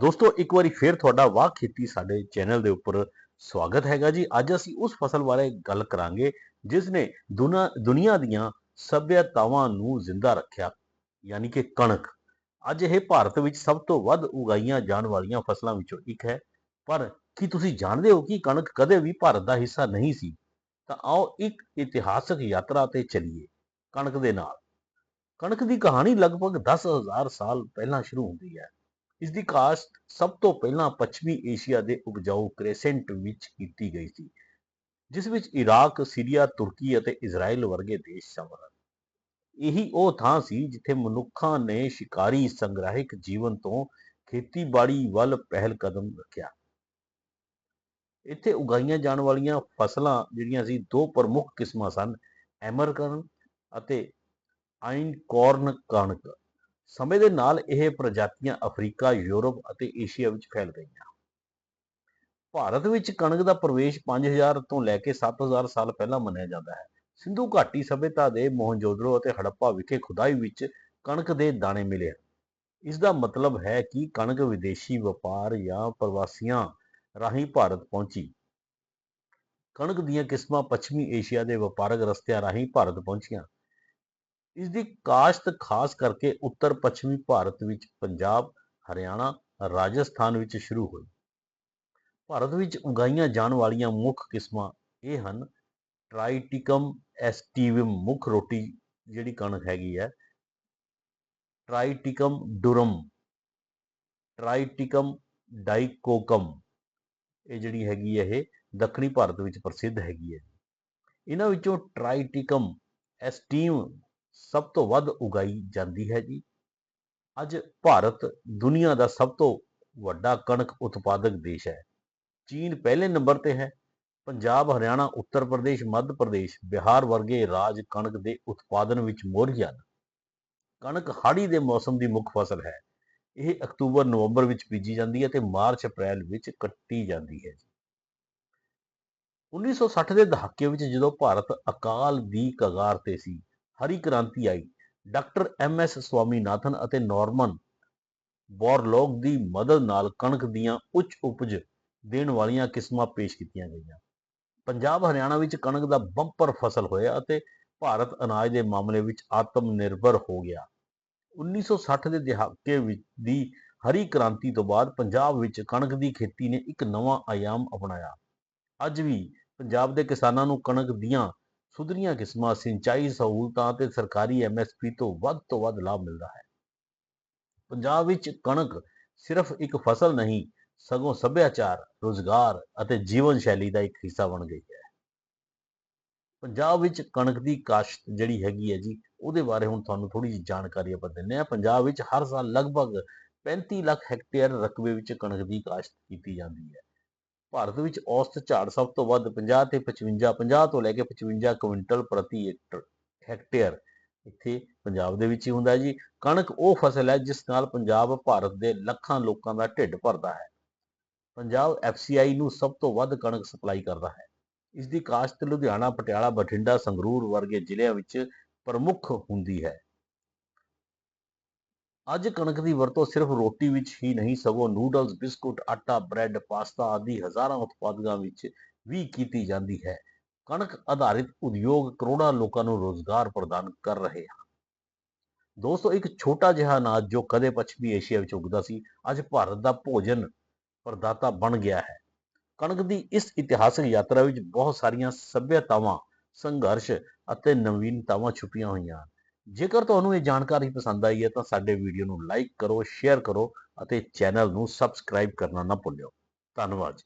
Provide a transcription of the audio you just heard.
ਦੋਸਤੋ, ਇੱਕ ਵਾਰੀ ਫੇਰ ਤੁਹਾਡਾ ਵਾਹ ਖੇਤੀ ਸਾਡੇ ਚੈਨਲ ਦੇ ਉੱਪਰ ਸਵਾਗਤ ਹੈਗਾ ਜੀ। ਅੱਜ ਅਸੀਂ ਉਸ ਫਸਲ ਬਾਰੇ ਗੱਲ ਕਰਾਂਗੇ ਜਿਸ ਨੇ ਦੁਨੀਆ ਦੀਆਂ ਸਭਿਅਤਾਵਾਂ ਨੂੰ ਜ਼ਿੰਦਾ ਰੱਖਿਆ, ਯਾਨੀ ਕਿ ਕਣਕ। ਅੱਜ ਇਹ ਭਾਰਤ ਵਿੱਚ ਸਭ ਤੋਂ ਵੱਧ ਉਗਾਈਆਂ ਜਾਣ ਵਾਲੀਆਂ ਫਸਲਾਂ ਵਿੱਚੋਂ ਇੱਕ ਹੈ। ਪਰ ਕੀ ਤੁਸੀਂ ਜਾਣਦੇ ਹੋ ਕਿ ਕਣਕ ਕਦੇ ਵੀ ਭਾਰਤ ਦਾ ਹਿੱਸਾ ਨਹੀਂ ਸੀ? ਤਾਂ ਆਓ ਇੱਕ ਇਤਿਹਾਸਕ ਯਾਤਰਾ ਤੇ ਚੱਲੀਏ ਕਣਕ ਦੇ ਨਾਲ। ਕਣਕ ਦੀ ਕਹਾਣੀ ਲਗਭਗ 10000 ਸਾਲ ਪਹਿਲਾਂ ਸ਼ੁਰੂ ਹੁੰਦੀ ਹੈ। ਇਸ ਦੀ ਕਾਸ਼ਤ ਸਭ ਤੋਂ ਪਹਿਲਾਂ ਪੱਛਮੀ ਏਸ਼ੀਆ ਦੇ ਉਪਜਾਊ ਕ੍ਰੈਸੈਂਟ ਵਿੱਚ ਕੀਤੀ ਗਈ ਸੀ ਜਿਸ ਵਿੱਚ ਇਰਾਕ, ਸੀਰੀਆ, ਤੁਰਕੀ ਅਤੇ ਇਜ਼ਰਾਈਲ ਵਰਗੇ ਦੇਸ਼ ਸ਼ਾਮਲ ਹਨ। ਇਹੀ ਉਹ ਥਾਂ ਸੀ ਜਿੱਥੇ ਮਨੁੱਖਾਂ ਨੇ ਸ਼ਿਕਾਰੀ ਸੰਗ੍ਰਹਿਕ ਜੀਵਨ ਤੋਂ ਖੇਤੀਬਾੜੀ ਵੱਲ ਪਹਿਲ ਕਦਮ ਰੱਖਿਆ। ਇੱਥੇ ਉਗਾਈਆਂ ਜਾਣ ਵਾਲੀਆਂ ਫਸਲਾਂ ਜਿਹੜੀਆਂ ਸੀ ਦੋ ਪ੍ਰਮੁੱਖ ਕਿਸਮਾਂ ਸਨ ਐਮਰਕਰਨ ਅਤੇ ਆਈਨਕੌਰਨ ਕਣਕ। ਸਮੇਂ ਦੇ ਨਾਲ ਇਹ ਪ੍ਰਜਾਤੀਆਂ ਅਫਰੀਕਾ, ਯੂਰਪ ਅਤੇ ਏਸ਼ੀਆ ਵਿੱਚ ਫੈਲ ਗਈਆਂ। ਭਾਰਤ ਵਿੱਚ ਕਣਕ ਦਾ ਪ੍ਰਵੇਸ਼ 5000 ਤੋਂ ਲੈ ਕੇ 7000 ਸਾਲ ਪਹਿਲਾਂ ਮੰਨਿਆ ਜਾਂਦਾ ਹੈ। ਸਿੰਧੂ ਘਾਟੀ ਸਭਿਅਤਾ ਦੇ ਮੋਹਨਜੋਦੜੋ ਅਤੇ ਹੜੱਪਾ ਵਿਖੇ ਖੁਦਾਈ ਵਿੱਚ ਕਣਕ ਦੇ ਦਾਣੇ ਮਿਲੇ ਹਨ। ਇਸ ਦਾ ਮਤਲਬ ਹੈ ਕਿ ਕਣਕ ਵਿਦੇਸ਼ੀ ਵਪਾਰ ਜਾਂ ਪ੍ਰਵਾਸੀਆਂ ਰਾਹੀਂ ਭਾਰਤ ਪਹੁੰਚੀ। ਕਣਕ ਦੀਆਂ ਕਿਸਮਾਂ ਪੱਛਮੀ ਏਸ਼ੀਆ ਦੇ ਵਪਾਰਕ ਰਸਤਿਆਂ ਰਾਹੀਂ ਭਾਰਤ ਪਹੁੰਚੀਆਂ। ਇਸ ਦੀ ਕਾਸ਼ਤ ਖਾਸ ਕਰਕੇ ਉੱਤਰ ਪੱਛਮੀ ਭਾਰਤ ਵਿੱਚ ਪੰਜਾਬ, ਹਰਿਆਣਾ, ਰਾਜਸਥਾਨ ਵਿੱਚ ਸ਼ੁਰੂ ਹੋਈ। ਭਾਰਤ ਵਿੱਚ ਉਗਾਈਆਂ ਜਾਣ ਵਾਲੀਆਂ ਮੁੱਖ ਕਿਸਮਾਂ ਇਹ ਹਨ ਟ੍ਰਾਈਟਿਕਮ ਐਸਟੀਵਮ ਮੁੱਖ ਰੋਟੀ ਜਿਹੜੀ ਕਣਕ ਹੈਗੀ ਹੈ ਟ੍ਰਾਈਟਿਕਮ ਡੁਰਮ ਟ੍ਰਾਈਟਿਕਮ ਡਾਈਕੋਕਮ ਇਹ ਜਿਹੜੀ ਹੈਗੀ ਹੈ ਇਹ ਦੱਖਣੀ ਭਾਰਤ ਵਿੱਚ ਪ੍ਰਸਿੱਧ ਹੈਗੀ ਹੈ ਇਹਨਾਂ ਵਿੱਚੋਂ ਟ੍ਰਾਈਟਿਕਮ ਐਸਟੀਮ ਸਭ ਤੋਂ ਵੱਧ ਉਗਾਈ ਜਾਂਦੀ ਹੈ ਜੀ। ਅੱਜ ਭਾਰਤ ਦੁਨੀਆ ਦਾ ਸਭ ਤੋਂ ਵੱਡਾ ਕਣਕ ਉਤਪਾਦਕ ਦੇਸ਼ ਹੈ। ਚੀਨ ਪਹਿਲੇ ਨੰਬਰ ਤੇ ਹੈ। ਪੰਜਾਬ, ਹਰਿਆਣਾ, ਉੱਤਰ ਪ੍ਰਦੇਸ਼, ਮੱਧ ਪ੍ਰਦੇਸ਼, ਬਿਹਾਰ ਵਰਗੇ ਰਾਜ ਕਣਕ ਦੇ ਉਤਪਾਦਨ ਵਿੱਚ ਮੋਹਰੀ ਹਨ। ਕਣਕ ਹਾੜੀ ਦੇ ਮੌਸਮ ਦੀ ਮੁੱਖ ਫਸਲ ਹੈ। ਇਹ ਅਕਤੂਬਰ, ਨਵੰਬਰ ਵਿੱਚ ਬੀਜੀ ਜਾਂਦੀ ਹੈ ਤੇ ਮਾਰਚ, ਅਪ੍ਰੈਲ ਵਿੱਚ ਕੱਟੀ ਜਾਂਦੀ ਹੈ 1960 ਦੇ ਦਹਾਕੇ ਵਿੱਚ ਜਦੋਂ ਭਾਰਤ ਅਕਾਲ ਦੀ ਕਗਾਰ ਤੇ ਸੀ ਹਰੀ ਕ੍ਰਾਂਤੀ ਆਈ। ਡਾਕਟਰ ਐਮ ਐਸ ਸਵਾਮੀਨਾਥਨ ਅਤੇ ਨਾਰਮਨ ਬੋਰਲੋਗ ਦੀ ਮਦਦ ਨਾਲ ਕਣਕ ਦੀਆਂ ਉੱਚ ਉਪਜ ਦੇਣ ਵਾਲੀਆਂ ਕਿਸਮਾਂ ਪੇਸ਼ ਕੀਤੀਆਂ ਗਈਆਂ। ਪੰਜਾਬ, ਹਰਿਆਣਾ ਵਿੱਚ ਕਣਕ ਦਾ ਬੰਪਰ ਫਸਲ ਹੋਇਆ ਅਤੇ ਭਾਰਤ ਅਨਾਜ ਦੇ ਮਾਮਲੇ ਵਿੱਚ ਆਤਮ ਨਿਰਭਰ ਹੋ ਗਿਆ। 1960 ਦੇ ਦਹਾਕੇ ਵਿੱਚ ਦੀ ਹਰੀ ਕ੍ਰਾਂਤੀ ਤੋਂ ਬਾਅਦ ਪੰਜਾਬ ਵਿੱਚ ਕਣਕ ਦੀ ਖੇਤੀ ਨੇ ਇੱਕ ਨਵਾਂ ਆਯਾਮ ਅਪਣਾਇਆ। ਅੱਜ ਵੀ ਪੰਜਾਬ ਦੇ ਕਿਸਾਨਾਂ ਨੂੰ ਕਣਕ ਦੀਆਂ ਸੁਧਰੀਆਂ ਕਿਸਮਾਂ, ਸਿੰਚਾਈ ਸਹੂਲਤਾਂ ਤੇ ਸਰਕਾਰੀ ਐਮਐਸਪੀ ਤੋਂ ਵੱਧ ਤੋਂ ਵੱਧ ਲਾਭ ਮਿਲਦਾ ਹੈ। ਪੰਜਾਬ ਵਿੱਚ ਕਣਕ ਸਿਰਫ ਇੱਕ ਫਸਲ ਨਹੀਂ, ਸਗੋਂ ਸੱਭਿਆਚਾਰ, ਰੋਜ਼ਗਾਰ ਅਤੇ ਜੀਵਨ ਸ਼ੈਲੀ ਦਾ ਇੱਕ ਹਿੱਸਾ ਬਣ ਗਈ ਹੈ। ਪੰਜਾਬ ਵਿੱਚ ਕਣਕ ਦੀ ਕਾਸ਼ਤ ਜਿਹੜੀ ਹੈਗੀ ਹੈ ਜੀ, ਉਹਦੇ ਬਾਰੇ ਹੁਣ ਤੁਹਾਨੂੰ ਥੋੜੀ ਜਿਹੀ ਜਾਣਕਾਰੀ ਆਪਾਂ ਦਿੰਨੇ ਆ ਪੰਜਾਬ ਵਿੱਚ ਹਰ ਸਾਲ ਲਗਭਗ 35 ਲੱਖ ਹੈਕਟੇਅਰ ਰਕਬੇ ਵਿੱਚ ਕਣਕ ਦੀ ਕਾਸ਼ਤ ਕੀਤੀ ਜਾਂਦੀ ਹੈ। ਭਾਰਤ ਵਿੱਚ ਔਸਤ ਝਾੜ ਸਭ ਤੋਂ ਵੱਧ 50 ਤੇ 55 50 ਤੋਂ ਲੈ ਕੇ 55 ਕੁਇੰਟਲ ਪ੍ਰਤੀ ਏਕੜ ਹੈਕਟੇਅਰ ਇੱਥੇ ਪੰਜਾਬ ਦੇ ਵਿੱਚ ਹੀ ਹੁੰਦਾ ਜੀ। ਕਣਕ ਉਹ ਫਸਲ ਹੈ ਜਿਸ ਨਾਲ ਪੰਜਾਬ ਭਾਰਤ ਦੇ ਲੱਖਾਂ ਲੋਕਾਂ ਦਾ ਢਿੱਡ ਭਰਦਾ ਹੈ। ਪੰਜਾਬ ਐਫਸੀਆਈ ਨੂੰ ਸਭ ਤੋਂ ਵੱਧ ਕਣਕ ਸਪਲਾਈ ਕਰਦਾ ਹੈ। ਇਸ ਦੀ ਕਾਸ਼ਤ ਲੁਧਿਆਣਾ, ਪਟਿਆਲਾ, ਬਠਿੰਡਾ, ਸੰਗਰੂਰ ਵਰਗੇ ਜ਼ਿਲ੍ਹਿਆਂ ਵਿੱਚ ਪ੍ਰਮੁੱਖ ਹੁੰਦੀ ਹੈ। ਅੱਜ ਕਣਕ ਦੀ ਵਰਤੋਂ ਸਿਰਫ ਰੋਟੀ ਵਿੱਚ ਹੀ ਨਹੀਂ, ਸਗੋਂ ਨੂਡਲਸ, ਬਿਸਕੁਟ, ਆਟਾ, ਬ੍ਰੈਡ, ਪਾਸਤਾ ਆਦਿ ਹਜ਼ਾਰਾਂ ਉਤਪਾਦਾਂ ਵਿੱਚ ਵੀ ਕੀਤੀ ਜਾਂਦੀ ਹੈ। ਕਣਕ ਆਧਾਰਿਤ ਉਦਯੋਗ ਕਰੋੜਾਂ ਲੋਕਾਂ ਨੂੰ ਰੋਜ਼ਗਾਰ ਪ੍ਰਦਾਨ ਕਰ ਰਹੇ ਹਨ। ਦੋਸਤੋ, ਇੱਕ ਛੋਟਾ ਜਿਹਾ ਅਨਾਜ ਜੋ ਕਦੇ ਪੱਛਮੀ ਏਸ਼ੀਆ ਵਿੱਚ ਉੱਗਦਾ ਸੀ, ਅੱਜ ਭਾਰਤ ਦਾ ਭੋਜਨ ਪ੍ਰਦਾਤਾ ਬਣ ਗਿਆ ਹੈ। ਕਣਕ ਦੀ ਇਸ ਇਤਿਹਾਸਕ ਯਾਤਰਾ ਵਿੱਚ ਬਹੁਤ ਸਾਰੀਆਂ ਸੱਭਿਅਤਾਵਾਂ, ਸੰਘਰਸ਼ ਅਤੇ ਨਵੀਨਤਾਵਾਂ ਛੁਪੀਆਂ ਹੋਈਆਂ ਹਨ। ਜੇਕਰ ਤੁਹਾਨੂੰ ਇਹ ਜਾਣਕਾਰੀ ਪਸੰਦ ਆਈ ਹੈ ਤਾਂ ਸਾਡੇ ਵੀਡੀਓ ਨੂੰ ਲਾਈਕ ਕਰੋ, ਸ਼ੇਅਰ ਕਰੋ ਅਤੇ ਚੈਨਲ ਨੂੰ ਸਬਸਕ੍ਰਾਈਬ ਕਰਨਾ ਨਾ ਭੁੱਲਿਓ। ਧੰਨਵਾਦ